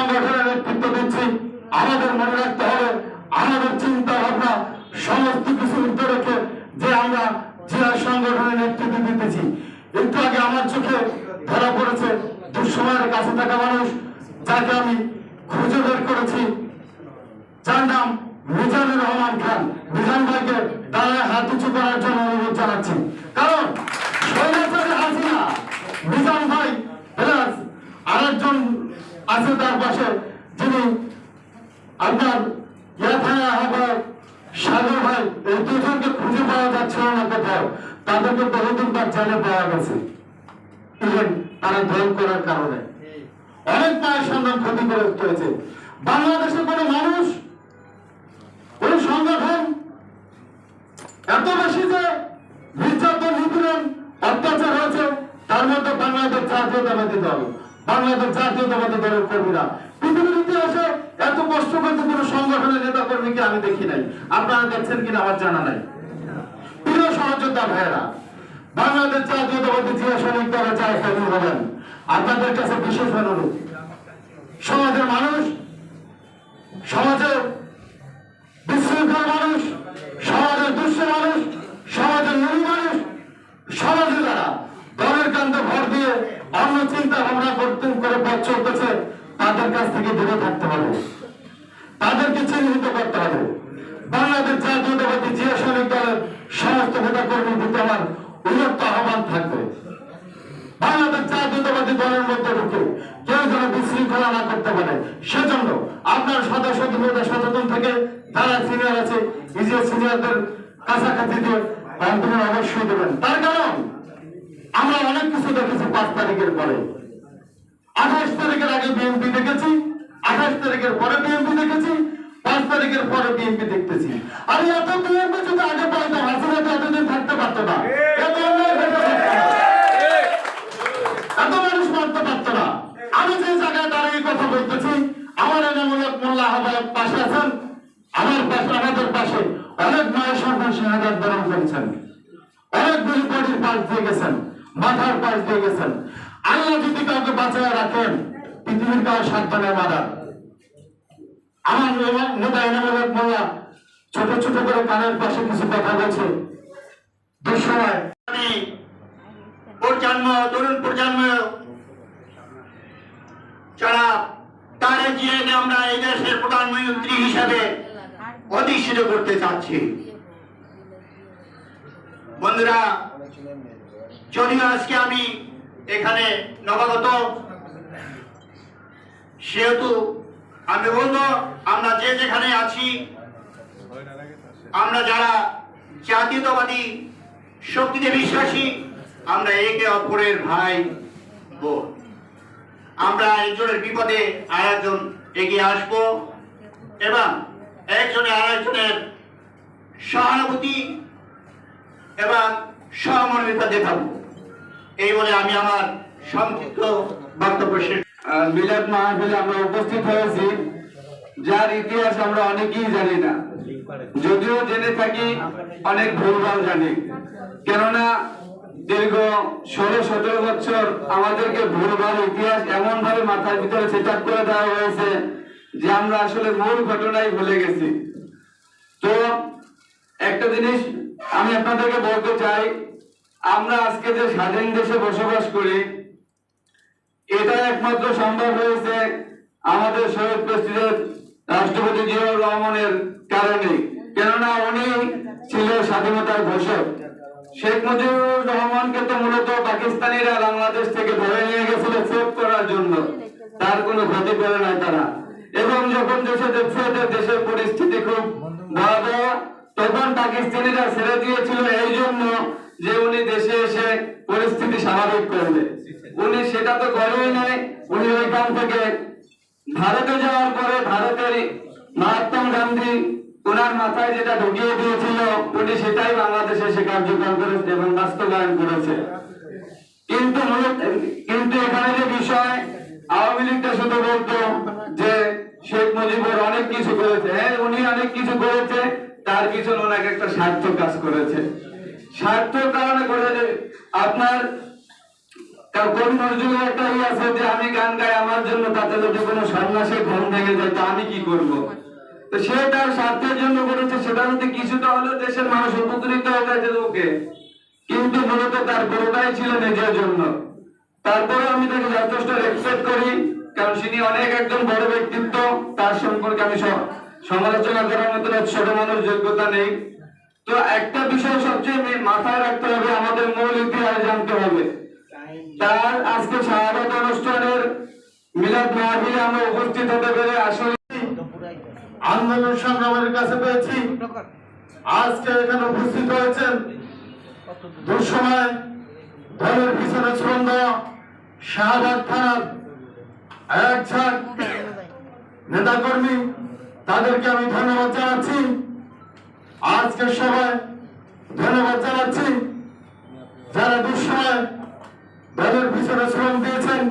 সংগঠনের নেতৃত্ব দিচ্ছি আমাদের মনে রাখতে হবে, আমাদের চিন্তা ভাবনা, সমস্ত কিছু উঠে রেখে যে আমরা জিয়া সংগঠনের নেতৃত্ব দিতেছি। একটু আগে আমার চোখে ধরা পড়েছে দুঃসময়ের কাছে থাকা মানুষ, যাকে আমি খুঁজে বের করেছি। যার নাম মিজানুর রহমান খান। মিজান ভাইকে দাঁড়ায় হাত উঁচু করার জন্য অনুরোধ জানাচ্ছি। কারণ হাসিনা, মিজান ভাই প্লাস আরেকজন আছে তার পাশে যিনি আপনার ইয়া থানা আহ্বায়ক সাগর ভাই এই দুজনকে খুঁজে পাওয়া যাচ্ছিল না কোথাও। তাদেরকে বহুদিন তার জেলে পাওয়া গেছে। ইভেন তারা করার কারণে। অনেক মায়ের সন্তান ক্ষতিগ্রস্ত হয়েছে। বাংলাদেশের কোনো কোন সংগঠন এত বেশি যে নির্যাতন নিপীড়ন অত্যাচার হয়েছে তার মধ্যে বাংলাদেশ জাতীয়তাবাদী দল বাংলাদেশ জাতীয়তাবাদী দলের কর্মীরা। পৃথিবীর ইতিহাসে এত কষ্ট করতে কোনো সংগঠনের নেতা কর্মীকে আমি দেখি নাই। আপনারা দেখছেন কিনা আমার জানা নাই। প্রিয় সহযোদ্ধা ভাইয়েরা, বাংলাদেশ জাতীয়তাবাদী জিয়া সৈনিক দলের চায় কর্মী হবেন আপনাদের কাছে বিশেষ অনুরোধ, সমাজের মানুষ, সমাজের বিশৃঙ্খল মানুষ সমাজের দুষ্ট মানুষ সমাজের নুড়ি মানুষ সমাজে যারা দলের কান্দে ভর দিয়ে অন্য চিন্তা ভাবনা করতে করে পথ চলতেছে তাদের কাছ থেকে দূরে থাকতে হবে। তাদেরকে চিহ্নিত করতে হবে। বাংলাদেশ জাতীয়তাবাদী জিয়া দলের সমস্ত নেতা কর্মী উন্নত আহ্বান থাকবে। বাংলাদেশ জাতীয়তাবাদী দলের মধ্যে ঢুকে কেউ যেন বিশৃঙ্খলা না করতে পারে। সেজন্য আপনার সদস্য সচেতন থেকে যারা সিনিয়র আছে নিজের সিনিয়রদের কাছাকাছি দিয়ে অন্তর অবশ্যই দেবেন। তার কারণ, আমরা অনেক কিছু দেখেছি পাঁচ তারিখের পরে। আঠাশ তারিখের আগে বিএনপি দেখেছি আঠাশ তারিখের পরে বিএনপি দেখেছি, পাঁচ তারিখের পরে বিএনপি দেখতেছি। আর এত বিএনপি যদি আগে পাইতাম হাসিনা তো এতদিন থাকতে পারতো না। এত মানুষ মারতে পারতো না। আমি যে জায়গায় দাঁড়িয়ে কথা বলতেছি, আমার এনামূলক মোল্লা পাশে আছেন। আমার পাশে, আমাদের পাশে অনেক মায়ের সন্তান শাহাদাত বরণ করেছেন। অনেকগুলি বডির পাশ দিয়ে গেছেন, মাথার পাশ দিয়ে গেছেন। আল্লাহ যদি কাউকে বাঁচায় রাখেন পৃথিবীর কাউ সাবধানে মারার আমার নেতা- নেতা মোল্লা ছোট ছোট করে কানের পাশে কিছু কথা বলছে। দুঃসময় প্রজন্ম তরুণ প্রজন্ম, যারা তারে জিয়াকে আমরা এই দেশের প্রধানমন্ত্রী হিসাবে অধিষ্ঠিত করতে চাচ্ছি। বন্ধুরা, যদিও আজকে আমি এখানে নবাগত সেহেতু আমি বলব, আমরা যে যেখানে আছি, আমরা যারা জাতীয়তাবাদী, শক্তিতে বিশ্বাসী, আমরা একে অপরের ভাই বোন। আমরা একজনের বিপদে আর একজন এগিয়ে আসব এবং একজনে আর একজনের সহানুভূতি এবং সহমর্মিতা দেখাবো। এই বলে আমি আমার সংক্ষিপ্ত বক্তব্য শেষ মিলাদ মাহফিলে আমরা উপস্থিত হয়েছি, যার ইতিহাস আমরা অনেকেই জানি না। যদিও জেনে থাকি, অনেক ভুলভাল জানি। কেননা, দীর্ঘ ষোলো, সতেরো বছর আমাদেরকে ভুলভাল ইতিহাস এমন ভাবে মাথার ভিতরে সেট করে দেওয়া হয়েছে যে আমরা আসলে মূল ঘটনাই ভুলে গেছি। তো, একটা জিনিস আমি আপনাদেরকে বলতে চাই, আমরা আজকে যে স্বাধীন দেশে বসবাস করি এটা একমাত্র সম্ভব হয়েছে আমাদের শহীদ প্রেসিডেন্ট রাষ্ট্রপতি জিয়াউর রহমানের কারণে। কেননা উনি ছিল স্বাধীনতার ঘোষক। শেখ মুজিবুর রহমানকে তো মূলত পাকিস্তানিরা বাংলাদেশ থেকে ধরে নিয়ে গেছিল সেভ করার জন্য। তার কোনো ক্ষতি করে নাই তারা। এবং যখন দেশে দেখছে যে দেশের পরিস্থিতি খুব ভয়াবহ, তখন পাকিস্তানিরা ছেড়ে দিয়েছিল। এই জন্য যে উনি দেশে এসে পরিস্থিতি স্বাভাবিক করবে উনি সেটা তো করেই নাই, উনি ওইখান থেকে ভারতে যাওয়ার পরে ভারতের মহাত্মা গান্ধী, ওনার মাথায় যেটা ঢুকিয়ে দিয়েছিল, উনি সেটাই বাংলাদেশে এসে কার্যকর করেছে এবং বাস্তবায়ন করেছে। কিন্তু কিন্তু এখানে যে বিষয়, আওয়ামী লীগটা শুধু বলতো যে শেখ মুজিবুর অনেক কিছু করেছে। হ্যাঁ উনি অনেক কিছু করেছে, তার পিছনে ওনাকে একটা স্বার্থ কাজ করেছে। স্বার্থ কারণে করেছে আপনার নজরুলের একটা ই আছে যে আমি গান গাই আমার জন্য, তাতে যদি কোনো ভেঙে যায়, তা আমি কি করব? তো সে তার স্বার্থের জন্য করেছে, সেটা কিছুটা হলেও দেশের মানুষ উপকৃত হয়ে যে ওকে কিন্তু মূলত তার পুরোটাই ছিল নিজের জন্য। তারপরে আমি তাকে যথেষ্ট রেসপেক্ট করি, কারণ তিনি অনেক একজন বড় ব্যক্তিত্ব। তার সম্পর্কে আমি সমালোচনা করার মতো ছোট মানুষ যোগ্যতা নেই। তো একটা বিষয় সবচেয়ে মাথায় রাখতে হবে, আমাদের মূল ইতিহাস জানতে হবে। তার আজকে শাহাদত অনুষ্ঠানের মিলাদ মাহফিলে আমরা উপস্থিত হতে পেরে আসলে আন্দোলন সংগ্রামের কাছে পেয়েছি। আজকে এখানে উপস্থিত হয়েছেন দুঃসময় দলের পিছনে দেওয়া শাহবাগ থানার এক ঝাঁক নেতাকর্মী, তাদেরকে আমি ধন্যবাদ জানাচ্ছি। আজকে সবাই ধন্যবাদ জানাচ্ছি যারা দুঃসময় দলের পিছনে শ্রম দিয়েছেন,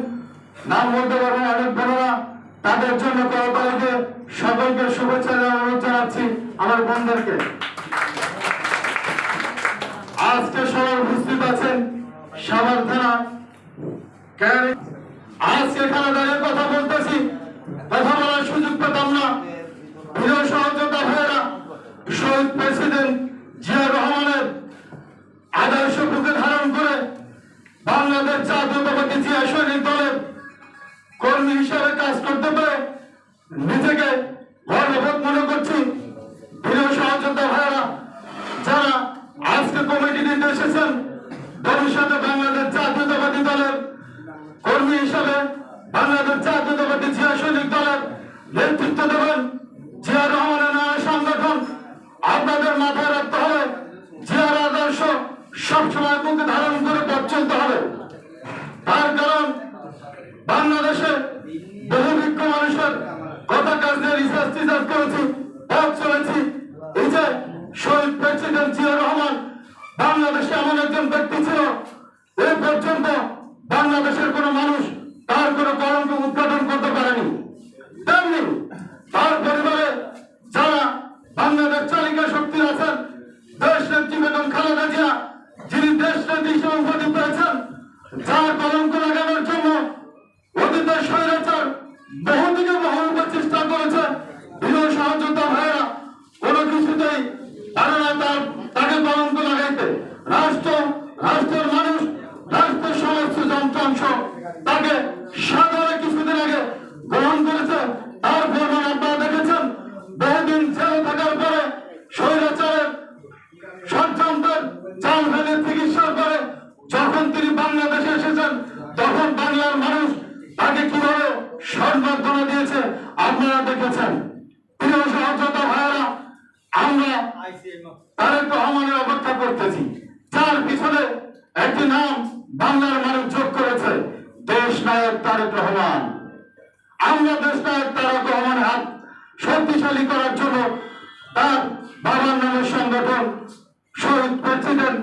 নাম বলতে পারবেন অনেক বড়রা, তাদের জন্য করতালিকে সকলকে শুভেচ্ছা অনুরোধ জানাচ্ছি আমার বন্ধুদেরকে। আজকে সবাই উপস্থিত আছেন, সাভার থানা আজকে দাঁড়িয়ে কথা বলতেছি, কথা বলার সবসময় মুখে ধারণ করে পথ চলতে হবে। তার কারণ, বাংলাদেশে বহু বিজ্ঞ মানুষের কথা কাজ নিয়ে রিসার্চ টিসার্চ করেছি, পথ চলেছি। এই যে শহীদ প্রেসিডেন্ট জিয়া রহমান, বাংলাদেশে এমন একজন ব্যক্তি ছিল, এ পর্যন্ত বাংলাদেশের কোন মানুষ তার কোন কলঙ্ক উদ্ঘাটন করতে পারেনি। তেমনি তার পরিবারে যারা বাংলাদেশ চালিকা শক্তি আছেন দেশ নেত্রী বেগম খালেদা জিয়া যিনি দেশ নেত্রী হিসেবে উপাধি পেয়েছেন। যার কলঙ্ক লাগানোর জন্য অতীতের স্বৈরাচার বহু দিকে চেষ্টা করেছে। বিরোধী সহযোদ্ধা ভাইয়েরা, কোনো কিছুতেই পারে না তার তাকে কলঙ্ক লাগাইতে। রাষ্ট্র, রাষ্ট্রের মানুষ, রাষ্ট্রের সমস্ত যন্ত্রাংশ তাকে সাদরে কিছুদিন আগে গ্রহণ করেছে। তার প্রমাণ আপনারা দেখেছেন, বহুদিন জেলে থাকার পরে স্বৈরাচারের সন্তানদের চাল ফেলে চিকিৎসার পরে যখন তিনি বাংলাদেশে এসেছেন, তখন বাংলার মানুষ তাকে কীভাবে সম্বর্ধনা দিয়েছে আপনারা দেখেছেন। প্রিয় সহযোদ্ধা ভাইয়েরা, আমরা তারেক রহমানের অপেক্ষা করতেছি। যার পিছনে একটি নাম বাংলার মানুষ যোগ করেছে, দেশ নায়ক তারেক রহমান। আমরা দেশ নায়ক তারেক রহমানের হাত শক্তিশালী করার জন্য তার বাবার নামের সংগঠন শহীদ প্রেসিডেন্ট